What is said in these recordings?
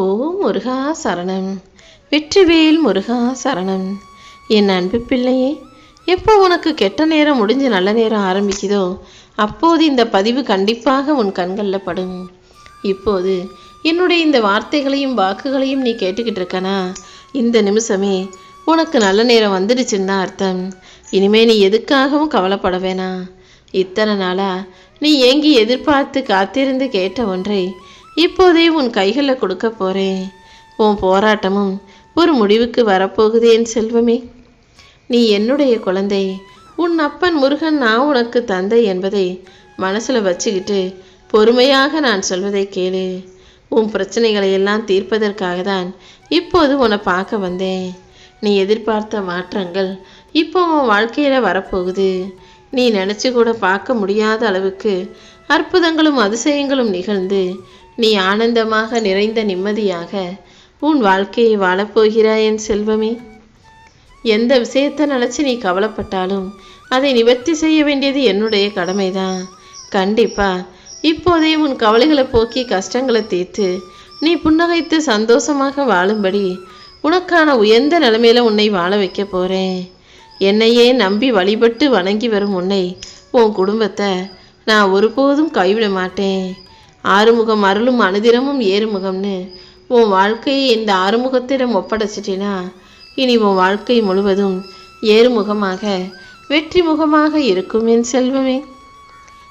ஓ முருகா சரணம். வெற்றிவேல் முருகா சரணம். என் அன்பு பிள்ளையே எப்போ உனக்கு கெட்ட நேரம் முடிஞ்சு நல்ல நேரம் ஆரம்பிக்குதோ அப்போது இந்த பதிவு கண்டிப்பாக உன் கண்களில் படும். இப்போது என்னுடைய இந்த வார்த்தைகளையும் வாக்குகளையும் நீ கேட்டுக்கிட்டு இருக்கனா? இந்த நிமிஷமே உனக்கு நல்ல நேரம் வந்துடுச்சுன்னு தான் அர்த்தம். இனிமே நீ எதுக்காகவும் கவலைப்பட வேணாம். இத்தனை நாளாக நீ ஏங்கி எதிர்பார்த்து காத்திருந்து கேட்ட ஒன்றை இப்போதே உன் கைகளில் கொடுக்க போகிறேன் உன் போராட்டமும் ஒரு முடிவுக்கு வரப்போகுது என் செல்வமே. நீ என்னுடைய குழந்தை. உன் அப்பன் முருகன் நான் உனக்கு தந்தை என்பதை மனசில் வச்சுக்கிட்டு பொறுமையாக நான் சொல்வதை கேளு. உன் பிரச்சனைகளை எல்லாம் தீர்ப்பதற்காக தான் இப்போது உன்னை பார்க்க வந்தேன். நீ எதிர்பார்த்த மாற்றங்கள் இப்போ உன் வாழ்க்கையில் வரப்போகுது. நீ நினச்சி கூட பார்க்க முடியாத அளவுக்கு அற்புதங்களும் அதிசயங்களும் நிகழ்ந்து நீ ஆனந்தமாக நிறைந்த நிம்மதியாக உன் வாழ்க்கையை வாழப்போகிறாய் என் செல்வமே. எந்த விஷயத்தை நினச்சி நீ கவலைப்பட்டாலும் அதை நிவர்த்தி செய்ய வேண்டியது என்னுடைய கடமைதான். கண்டிப்பா இப்போதே உன் கவலைகளை போக்கி கஷ்டங்களை தீர்த்து நீ புன்னகைத்து சந்தோஷமாக வாழும்படி உனக்கான உயர்ந்த நிலைமையில உன்னை வாழ வைக்க போறேன். என்னையே நம்பி வழிபட்டு வணங்கி வரும் உன்னை உன் குடும்பத்தை நான் ஒருபோதும் கைவிட மாட்டேன். ஆறுமுகம் அருளும் அனுதினமும் ஏறுமுகம்னு உன் வாழ்க்கையை இந்த ஆறுமுகத்திடம் ஒப்படைச்சிட்டினா? இனி உன் வாழ்க்கை முழுவதும் ஏறுமுகமாக வெற்றி முகமாக இருக்கும் என் செல்வமே.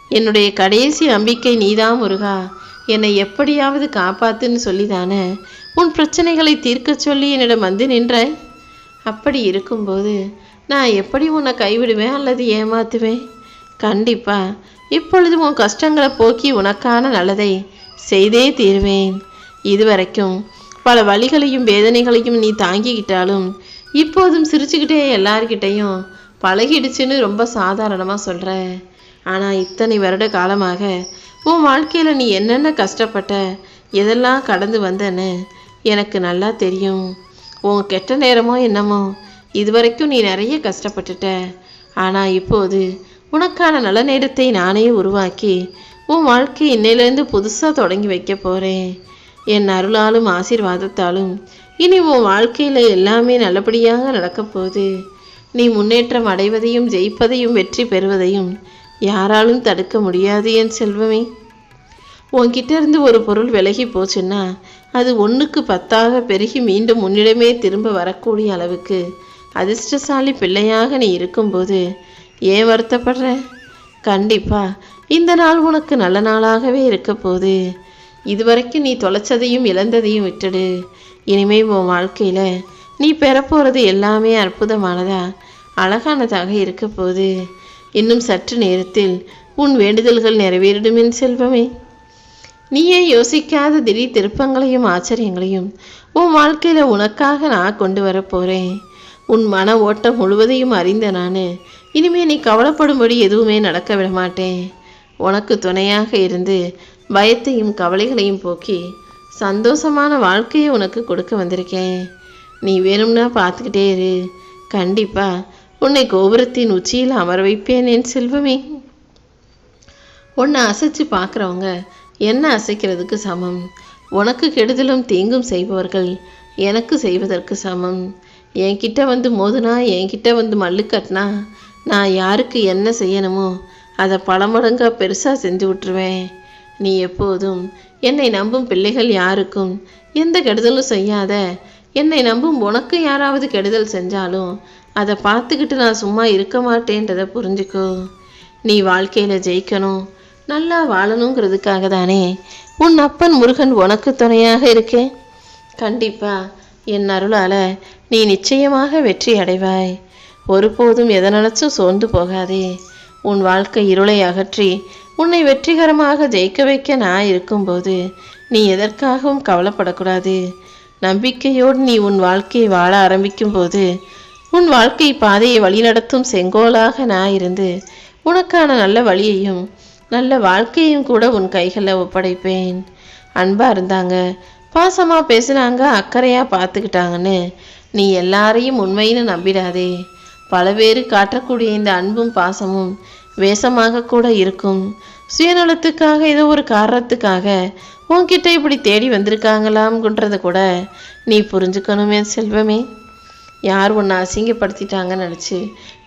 என்னுடைய கடைசி நம்பிக்கை நீதான் முருகா. என்னை எப்படியாவது காப்பாத்துன்னு சொல்லிதானே? உன் பிரச்சனைகளை தீர்க்கச் சொல்லி என்னிடம் வந்து நின்றாய்? அப்படி இருக்கும்போது நான் எப்படி உன்னை கைவிடுவேன் அல்லது ஏமாத்துவேன்? கண்டிப்பா இப்பொழுது உன் கஷ்டங்களை போக்கி உனக்கான நல்லதை செய்தே தீருவேன். இதுவரைக்கும் பல வழிகளையும் வேதனைகளையும் நீ தாங்கிக்கிட்டாலும் இப்போதும் சிரிச்சுக்கிட்டே எல்லார்கிட்டையும் பழகிடுச்சுன்னு ரொம்ப சாதாரணமாக சொல்கிற ஆனால் இத்தனை வருட காலமாக உன் வாழ்க்கையில் நீ என்னென்ன கஷ்டப்பட்ட எதெல்லாம் கடந்து வந்தன்னு எனக்கு நல்லா தெரியும். உன் கெட்ட நேரமோ என்னமோ இதுவரைக்கும் நீ நிறைய கஷ்டப்பட்டுட்ட. ஆனால் இப்போது உனக்கான நல்ல நேரத்தை நானே உருவாக்கி உன் வாழ்க்கை இன்னையிலேருந்து புதுசாக தொடங்கி வைக்க போகிறேன் என் அருளாலும் ஆசீர்வாதத்தாலும் இனி உன் வாழ்க்கையில் எல்லாமே நல்லபடியாக நடக்கப் போகுது. நீ முன்னேற்றம் அடைவதையும் ஜெயிப்பதையும் வெற்றி பெறுவதையும் யாராலும் தடுக்க முடியாது என் செல்வமே. உன்கிட்ட இருந்து ஒரு பொருள் விலகி போச்சுன்னா அது ஒன்றுக்கு பத்தாக பெருகி மீண்டும் உன்னிடமே திரும்ப வரக்கூடிய அளவுக்கு அதிர்ஷ்டசாலி பிள்ளையாக நீ இருக்கும்போது ஏன் வருத்தப்படுற? கண்டிப்பா. இந்த நாள் உனக்கு நல்ல நாளாகவே இருக்க போகுது. இதுவரைக்கும் நீ தொலைச்சதையும் இழந்ததையும் விட்டுடு. இனிமே உன் வாழ்க்கையில் நீ பெறப்போகிறது எல்லாமே அற்புதமானதா? அழகானதாக இருக்க போகுது. இன்னும் சற்று நேரத்தில் உன் வேண்டுதல்கள் நிறைவேறிடும் என் செல்வமே. நீயே யோசிக்காத திடீர் திருப்பங்களையும் ஆச்சரியங்களையும் உன் வாழ்க்கையில் உனக்காக நான் கொண்டு வரப்போகிறேன் உன் மன ஓட்டம் முழுவதையும் அறிந்த நான் இனிமே நீ கவலைப்படும்படி எதுவுமே நடக்க விட மாட்டேன். உனக்கு துணையாக இருந்து பயத்தையும் கவலைகளையும் போக்கி சந்தோஷமான வாழ்க்கையை உனக்கு கொடுக்க வந்திருக்கேன். நீ வேணும்னா பார்த்துக்கிட்டே இரு. கண்டிப்பா உன்னை கோபுரத்தின் உச்சியில் அமர வைப்பேன் என் செல்வமே. உன்னை அசைச்சு பார்க்குறவங்க என்ன அசைக்கிறதுக்கு சமம்? உனக்கு கெடுதலும் தீங்கும் செய்பவர்கள் எனக்கு செய்வதற்கு சமம். என்கிட்ட வந்து மோதுனா என்கிட்ட வந்து மல்லு கட்டினா நான் யாருக்கு என்ன செய்யணுமோ அதை பல மடங்காக பெருசாக செஞ்சு விட்டுருவேன். நீ எப்போதும் என்னை நம்பும் பிள்ளைகள் யாருக்கும் எந்த கெடுதலும் செய்யாத என்னை நம்பும் உனக்கு யாராவது கெடுதல் செஞ்சாலும் அதை பார்த்துக்கிட்டு நான் சும்மா இருக்க மாட்டேன்றதை புரிஞ்சுக்கோ. நீ வாழ்க்கையில் ஜெயிக்கணும் நல்லா வாழணுங்கிறதுக்காக தானே உன் அப்பன் முருகன் உனக்கு துணையாக இருக்கேன். கண்டிப்பா என் அருளால் நீ நிச்சயமாக வெற்றி அடைவாய். ஒருபோதும் எதை சோர்ந்து போகாதே. உன் வாழ்க்கை இருளை அகற்றி உன்னை வெற்றிகரமாக ஜெயிக்க வைக்க நான் இருக்கும்போது நீ எதற்காகவும் கவலைப்படக்கூடாது. நம்பிக்கையோடு நீ உன் வாழ்க்கையை வாழ ஆரம்பிக்கும் போது உன் வாழ்க்கை பாதையை வழிநடத்தும் செங்கோலாக நான் இருந்து உனக்கான நல்ல வழியையும் நல்ல வாழ்க்கையும் கூட உன் கைகளில் ஒப்படைப்பேன். அன்பா இருந்தாங்க. பாசமாக பேசினாங்க அக்கறையாக பார்த்துக்கிட்டாங்கன்னு. நீ எல்லாரையும் உண்மைன்னு நம்பிடாதே. பலவேறு காட்டக்கூடிய இந்த அன்பும் பாசமும் வேஷமாக கூட இருக்கும். சுயநலத்துக்காக ஏதோ ஒரு காரணத்துக்காக உன்கிட்ட இப்படி தேடி வந்திருக்காங்களாம்ன்றத கூட நீ புரிஞ்சுக்கணுமே செல்வமே. யார் உன்னை அசிங்கப்படுத்திட்டாங்கன்னு நினச்சி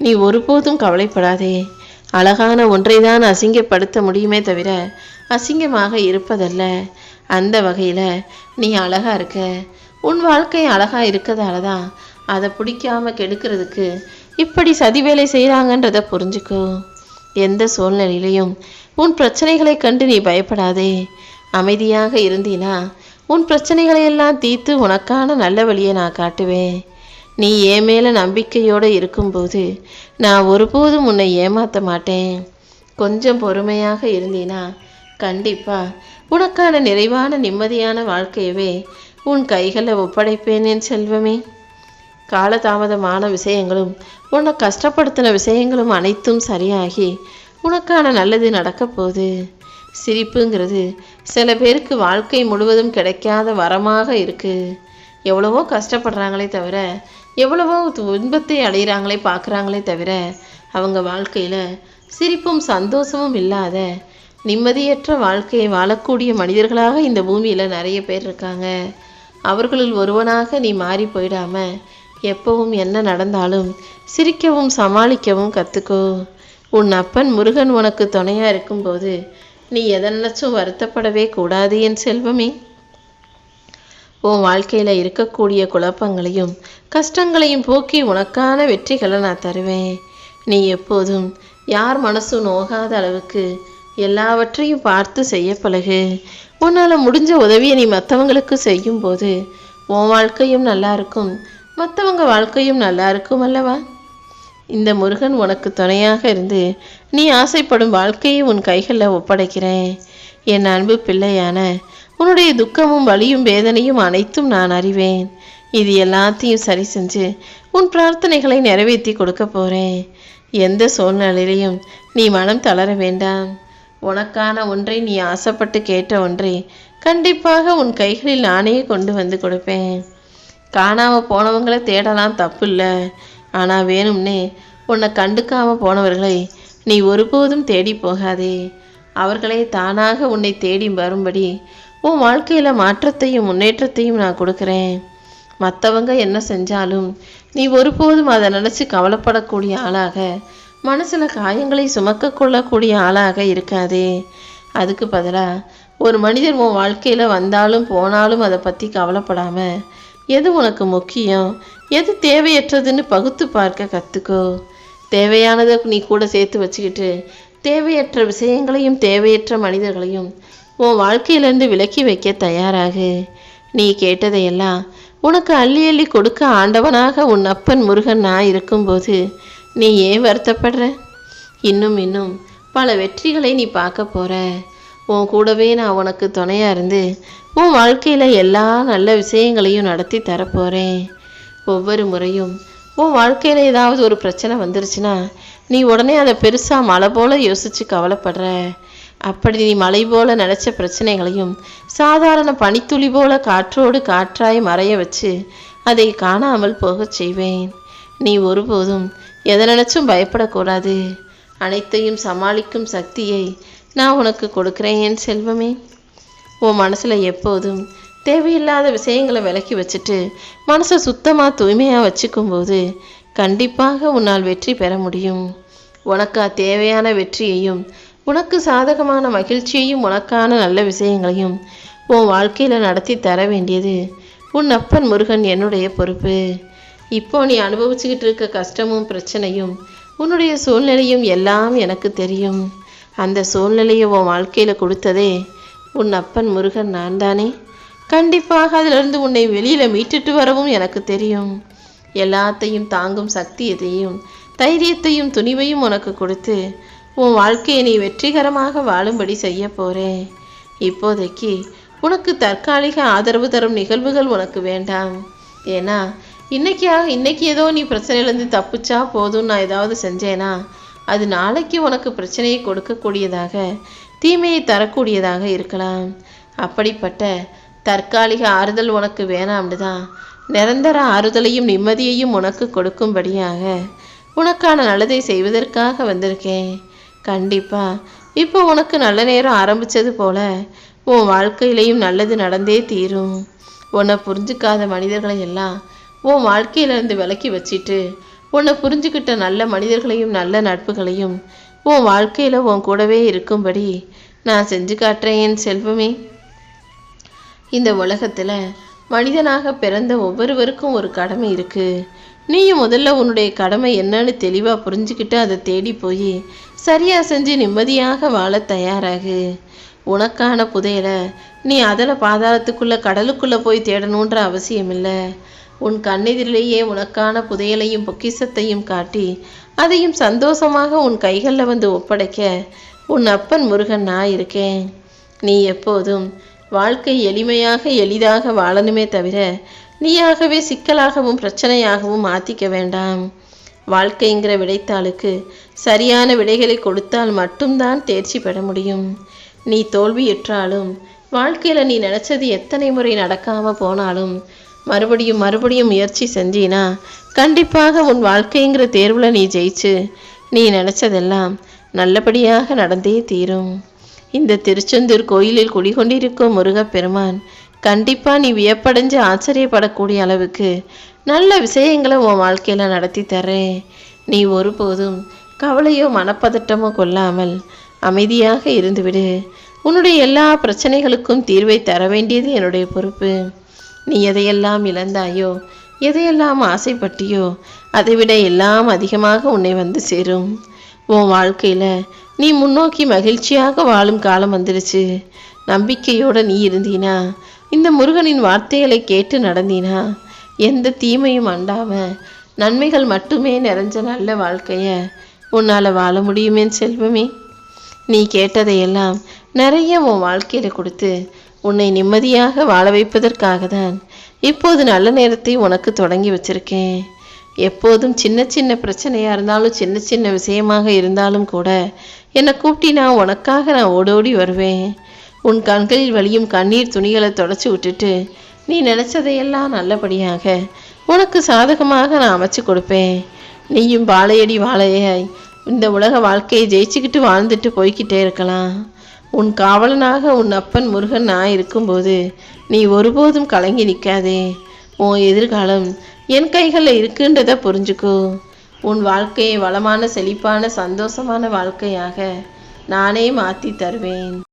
நீ ஒருபோதும் கவலைப்படாதே. அழகான ஒன்றை தான் அசிங்கப்படுத்த முடியுமே தவிர அசிங்கமாக இருப்பதல்ல. அந்த வகையில் நீ அழகாக இருக்க. உன் வாழ்க்கை அழகாக இருக்கிறதால தான் அதை பிடிக்காம கெடுக்கிறதுக்கு இப்படி சதி வேலை செய்கிறாங்கன்றத புரிஞ்சுக்கோ. எந்த சூழ்நிலையிலையும் உன் பிரச்சனைகளை கண்டு நீ பயப்படாதே. அமைதியாக இருந்தீனா உன் பிரச்சனைகளை எல்லாம் தீர்த்து உனக்கான நல்ல வழியை நான் காட்டுவேன். நீ என் மேலே நம்பிக்கையோடு இருக்கும்போது நான் ஒருபோதும் உன்னை ஏமாற்ற மாட்டேன். கொஞ்சம் பொறுமையாக இருந்தீனா கண்டிப்பாக உனக்கான நிறைவான நிம்மதியான வாழ்க்கையவே உன் கைகளில் ஒப்படைப்பேன் என் செல்வமே. காலதாமதமான விஷயங்களும் உன்னை கஷ்டப்படுத்தின விஷயங்களும் அனைத்தும் சரியாகி உனக்கான நல்லது நடக்கப் போகுது. சிரிப்புங்கிறது சில பேருக்கு வாழ்க்கை முழுவதும் கிடைக்காத வரமாக இருக்குது எவ்வளவோ கஷ்டப்படுறாங்களே தவிர எவ்வளவோ துன்பத்தை அடைகிறாங்களே பார்க்குறாங்களே தவிர அவங்க வாழ்க்கையில் சிரிப்பும் சந்தோஷமும் இல்லாத நிம்மதியற்ற வாழ்க்கையை வாழக்கூடிய மனிதர்களாக இந்த பூமியில் நிறைய பேர் இருக்காங்க. அவர்களில் ஒருவனாக நீ மாறி போயிடாம எப்பவும் என்ன நடந்தாலும் சிரிக்கவும் சமாளிக்கவும் கற்றுக்கோ உன் அப்பன் முருகன் உனக்கு துணையாக இருக்கும்போது நீ எதை நினச்சும் வருத்தப்படவே கூடாது என் செல்வமே. உன் வாழ்க்கையில் இருக்கக்கூடிய குழப்பங்களையும் கஷ்டங்களையும் போக்கி உனக்கான வெற்றிகளை நான் தருவேன். நீ எப்போதும் யார் மனசும் நோகாத அளவுக்கு எல்லாவற்றையும் பார்த்து செய்ய பழகு. உன்னால் முடிஞ்ச உதவியை நீ மற்றவங்களுக்கு செய்யும்போது உன் வாழ்க்கையும் நல்லா இருக்கும். மற்றவங்க வாழ்க்கையும் நல்லா இருக்கும் அல்லவா? இந்த முருகன் உனக்கு துணையாக இருந்து நீ ஆசைப்படும் வாழ்க்கையை உன் கைகளில் ஒப்படைக்கிறேன். என் அன்பு பிள்ளையான உன்னுடைய துக்கமும் வலியும் வேதனையும் அனைத்தும் நான் அறிவேன். இது எல்லாத்தையும் சரி செஞ்சு உன் பிரார்த்தனைகளை நிறைவேற்றி கொடுக்க போகிறேன் எந்த சூழ்நிலையிலையும் நீ மனம் தளர வேண்டாம். உனக்கான ஒன்றை நீ ஆசைப்பட்டு கேட்ட ஒன்றை கண்டிப்பாக உன் கைகளில் நானே கொண்டு வந்து கொடுப்பேன். காணாமல் போனவங்களை தேடலாம் தப்பு இல்லை ஆனால் வேணும்னே உன்னை கண்டுக்காமல் போனவர்களை நீ ஒருபோதும் தேடி போகாதே. அவர்களே தானாக உன்னை தேடி வரும்படி உன் வாழ்க்கையில் மாற்றத்தையும் முன்னேற்றத்தையும் நான் கொடுக்குறேன். மற்றவங்க என்ன செஞ்சாலும் நீ ஒருபோதும் அதை நினச்சி கவலைப்படக்கூடிய ஆளாக மனசில் காயங்களை சுமக்க கொள்ளக்கூடிய ஆளாக இருக்காதே. அதுக்கு பதிலாக ஒரு மனிதர் உன் வாழ்க்கையில் வந்தாலும் போனாலும் அதை பற்றி கவலைப்படாமல் எது உனக்கு முக்கியம்? எது தேவையற்றதுன்னு பகுத்து பார்க்க கற்றுக்கோ தேவையானதை நீ கூட சேர்த்து வச்சுக்கிட்டு தேவையற்ற விஷயங்களையும் தேவையற்ற மனிதர்களையும் உன் வாழ்க்கையிலேருந்து விலக்கி வைக்க தயாராகு. நீ கேட்டதையெல்லாம் உனக்கு அள்ளி அள்ளி கொடுக்க ஆண்டவனாக உன் அப்பன் முருகன் நான் இருக்கும்போது நீ ஏன் வருத்தப்படுற? இன்னும் இன்னும் பல வெற்றிகளை நீ பார்க்க போற. உன் கூடவே நான் உனக்கு துணையாக இருந்து உன் வாழ்க்கையில் எல்லா நல்ல விஷயங்களையும் நடத்தி தரப்போகிறேன் ஒவ்வொரு முறையும் உன் வாழ்க்கையில் ஏதாவது ஒரு பிரச்சனை வந்துருச்சுன்னா நீ உடனே அதை பெருசாக மழை போல யோசித்து கவலைப்படுற. அப்படி நீ மலை போல நினச்ச பிரச்சனைகளையும் சாதாரண பனித்துளி போல காற்றோடு காற்றாய் மறைய வச்சு அதை காணாமல் போகச் செய்வேன். நீ ஒருபோதும் எதை நினச்சும் பயப்படக்கூடாது. அனைத்தையும் சமாளிக்கும் சக்தியை நான் உனக்கு கொடுக்குறேன் என் செல்வமே. உன் மனசில் எப்போதும் தேவையில்லாத விஷயங்களை விலக்கி வச்சுட்டு மனசை சுத்தமாக தூய்மையாக வச்சுக்கும்போது கண்டிப்பாக உன்னால் வெற்றி பெற முடியும். உனக்கு தேவையான வெற்றியையும் உனக்கு சாதகமான மகிழ்ச்சியையும் உனக்கான நல்ல விஷயங்களையும் உன் வாழ்க்கையில் நடத்தி தர வேண்டியது உன் அப்பன் முருகன் என்னுடைய பொறுப்பு. இப்போ நீ அனுபவிச்சுக்கிட்டு இருக்க கஷ்டமும் பிரச்சனையும் உன்னுடைய சூழ்நிலையும் எல்லாம் எனக்கு தெரியும். அந்த சூழ்நிலையை உன் வாழ்க்கையில் கொடுத்ததே உன் அப்பன் முருகன் நான் தானே கண்டிப்பாக அதிலிருந்து உன்னை வெளியில் மீட்டுட்டு வரவும் எனக்கு தெரியும். எல்லாத்தையும் தாங்கும் சக்தியத்தையும் தைரியத்தையும் துணிவையும் உனக்கு கொடுத்து உன் வாழ்க்கையை நீ வெற்றிகரமாக வாழும்படி செய்ய போறேன். இப்போதைக்கு உனக்கு தற்காலிக ஆதரவு தரும் நிகழ்வுகள் உனக்கு வேண்டாம். ஏன்னா இன்னைக்கா இன்னைக்கு ஏதோ நீ பிரச்சனையிலேருந்து தப்பிச்சா போதும் நான் ஏதாவது செஞ்சேனா அது நாளைக்கு உனக்கு பிரச்சனையை கொடுக்கக்கூடியதாக தீமையை தரக்கூடியதாக இருக்கலாம். அப்படிப்பட்ட தற்காலிக ஆறுதல் உனக்கு வேணாம்னு தான் நிரந்தர ஆறுதலையும் நிம்மதியையும் உனக்கு கொடுக்கும்படியாக உனக்கான நல்லதை செய்வதற்காக வந்திருக்கேன். கண்டிப்பா இப்போ உனக்கு நல்ல நேரம் ஆரம்பிச்சது போல உன் வாழ்க்கையிலையும் நல்லது நடந்தே தீரும். உன்னை புரிஞ்சுக்காத மனிதர்களை எல்லாம் உன் வாழ்க்கையிலேருந்து விலக்கி வச்சிட்டு உன்னை புரிஞ்சுக்கிட்ட நல்ல மனிதர்களையும் நல்ல நட்புகளையும் உன் வாழ்க்கையில் உன் கூடவே இருக்கும்படி நான் செஞ்சு காட்டுறேன் என் செல்வமே. இந்த உலகத்தில் மனிதனாக பிறந்த ஒவ்வொருவருக்கும் ஒரு கடமை இருக்குது நீயும் முதல்ல உன்னுடைய கடமை என்னன்னு தெளிவாக புரிஞ்சுக்கிட்டு அதை தேடி போய் சரியாக செஞ்சு நிம்மதியாக வாழ தயாராகு. உனக்கான புதையலை நீ அதில் பாதாளத்துக்குள்ளே கடலுக்குள்ளே போய் தேடணுன்ற அவசியம் இல்லை உன் கண்ணெதிரிலேயே உனக்கான புதையலையும் பொக்கிஷத்தையும் காட்டி அதையும் சந்தோஷமாக உன் கைகளில் வந்து ஒப்படைக்க உன் அப்பன் முருகன் நான் இருக்கேன். நீ எப்போதும் வாழ்க்கை எளிமையாக எளிதாக வாழணுமே தவிர நீயாகவே சிக்கலாகவும் பிரச்சனையாகவும் மாற்றிக்க வேண்டாம். வாழ்க்கைங்கிற விடைத்தாளுக்கு சரியான விடைகளை கொடுத்தால் மட்டும்தான் தேர்ச்சி பெற முடியும். நீ தோல்வியுற்றாலும் வாழ்க்கையில் நீ நினச்சது எத்தனை முறை நடக்காமல் போனாலும் மறுபடியும் மறுபடியும் முயற்சி செஞ்சினா கண்டிப்பாக உன் வாழ்க்கைங்கிற தேர்வில் நீ ஜெயிச்சு நீ நினச்சதெல்லாம் நல்லபடியாக நடந்தே தீரும். இந்த திருச்செந்தூர் கோயிலில் குடிகொண்டிருக்கும் முருகப்பெருமான் கண்டிப்பாக நீ வியப்படைஞ்சு ஆச்சரியப்படக்கூடிய அளவுக்கு நல்ல விஷயங்களை உன் வாழ்க்கையில் நடத்தி தர்றேன் நீ ஒருபோதும் கவலையோ மனப்பதட்டமோ கொள்ளாமல் அமைதியாக இருந்துவிடு. உன்னுடைய எல்லா பிரச்சனைகளுக்கும் தீர்வை தர வேண்டியது என்னுடைய பொறுப்பு. நீ எதையெல்லாம் இழந்தாயோ எதையெல்லாம் ஆசைப்பட்டியோ அதைவிட எல்லாம் அதிகமாக உன்னை வந்து சேரும். உன் வாழ்க்கையில் நீ முன்னோக்கி மகிழ்ச்சியாக வாழும் காலம் வந்துடுச்சு நம்பிக்கையோடு நீ இருந்தீனா இந்த முருகனின் வார்த்தைகளை கேட்டு நடந்தீனா எந்த தீமையும் அண்டாமல் நன்மைகள் மட்டுமே நிறைஞ்ச நல்ல வாழ்க்கைய உன்னால் வாழ முடியுமே செல்வமே. நீ கேட்டதையெல்லாம் நிறைய உன் வாழ்க்கையில் கொடுத்து உன்னை நிம்மதியாக வாழ வைப்பதற்காக தான் இப்போது நல்ல நேரத்தை உனக்கு தொடங்கி வச்சிருக்கேன். எப்போதும் சின்ன சின்ன பிரச்சனையாக இருந்தாலும் சின்ன சின்ன விஷயமாக இருந்தாலும் கூட என்னை கூப்பிட்டினா உனக்காக நான் ஓடோடி வருவேன். உன் கண்களில் வழியும் கண்ணீர் துணிகளை தொடச்சி விட்டுட்டு நீ நினச்சதையெல்லாம் நல்லபடியாக உனக்கு சாதகமாக நான் அமைச்சு கொடுப்பேன். நீயும் வாழையடி வாழையாய் இந்த உலக வாழ்க்கையை ஜெயிச்சுக்கிட்டு வாழ்ந்துட்டு போய்கிட்டே இருக்கலாம். உன் காவலனாக உன் அப்பன் முருகன் நான் இருக்கும்போது நீ ஒருபோதும் கலங்கி நிற்காதே உன் எதிர்காலம் என் கைகளில் இருக்குன்றதை புரிஞ்சுக்கோ. உன் வாழ்க்கையை வளமான செழிப்பான சந்தோஷமான வாழ்க்கையாக நானே மாற்றி தருவேன்.